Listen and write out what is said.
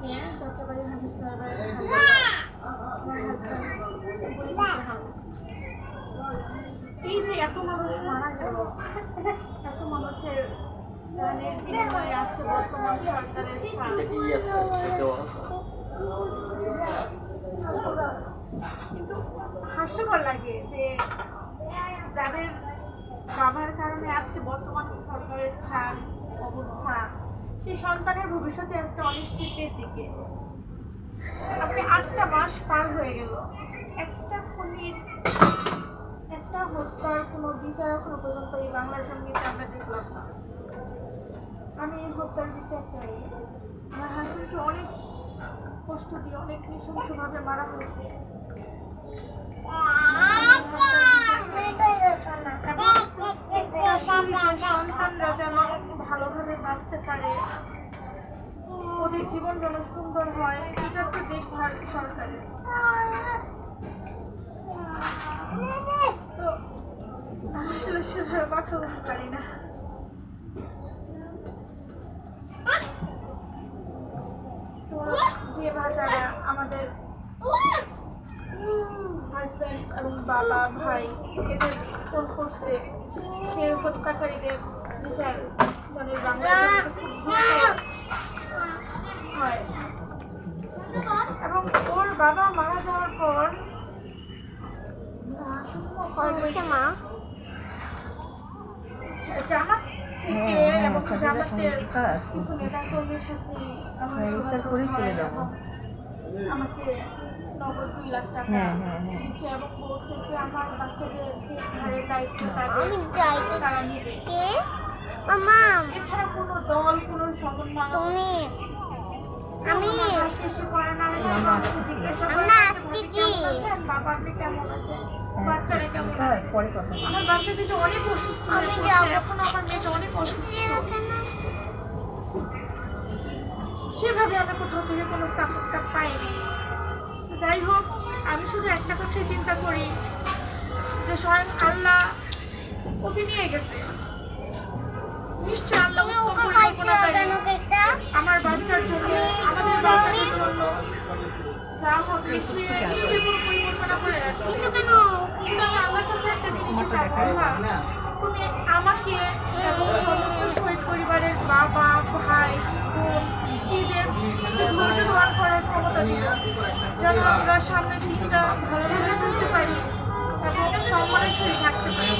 নিয়ে যাত্রাবাড়ি হানিস আমার হাজব্যান্ড এই যে এত মানুষ মারা গেল এত মানুষের প্রাণের বিনিময়ে আজকে বর্তমান সরকারের স্থান। কিন্তু হাস্যকর লাগে যে যাদের বাবার কারণে আজকে বর্তমান সরকারের স্থান অবস্থা সেই সন্তানের ভবিষ্যতে আজকে অনিশ্চিতের দিকে। আজকে আটটা মাস পার হয়ে গেল। একটা খুনির একটা হত্যার কোনো বিচার এখনও পর্যন্ত এই বাংলার সঙ্গীতে আমরা দেখলাম না। আমি এই হত্যার বিচার চাই। আমার হাজবেন্ডকে অনেক কষ্ট দিয়ে অনেক নৃশংসভাবে মারা হয়েছে। সন্তানরা যেন ভালোভাবে বাঁচতে পারে। ওদের জীবন যেন সুন্দর হয়, এটা তো দেখভাল সরকারের। তো পারি না। যে আমাদের হাজব্যান্ড এবং বাবা ভাই এদের ফোন করছে। সে হত্যাকারীদের বিচার মানে বাংলা হয়। এবং ওর বাবা মারা যাওয়ার পর মা। জামাত থেকে হ্যাঁ, হ্যাঁ, এবং জামাতের কিছু নেতা কর্মীর সাথে আমার হ্যাঁ, ইফতার আমাকে নগদ দুই লাখ টাকা হ্যাঁ, হ্যাঁ, হ্যাঁ। এবং বলছে যে আমার বাচ্চাদের ঘরের দায়িত্ব তাদের তারা নেবে। কে? মামা এছাড়া কোনো দল কোনো সমন্বয় তুমি। আমি। হাসি করে না। আমি জিজ্ঞাসা করে আছেন? বাবা আপনি কেমন আছেন? বাচ্চারা কেমন আছে? পরে কথা আমার বাচ্চা দুটো অনেক অসুস্থ আমি এখন আমার মেয়েটা অনেক অসুস্থ। সেভাবে আমি কোথাও থেকে কোনো সাপোর্টটা পাইনি। তো যাই হোক আমি শুধু একটা কথাই চিন্তা করি যে স্বয়ং আল্লাহ ওকে নিয়ে গেছে। নিশ্চয় আল্লাহ আমার বাচ্চার জন্য আমাদের বাচ্চাদের জন্য যা হবে সে নিশ্চয়ই কোনো পরিকল্পনা করে আমি আল্লাহর কাছে একটা জিনিসই চাবো যেন আমরা সামনে দিনটা ভালোভাবে চলতে পারি এবং সম্মানের সহিত থাকতে পারি।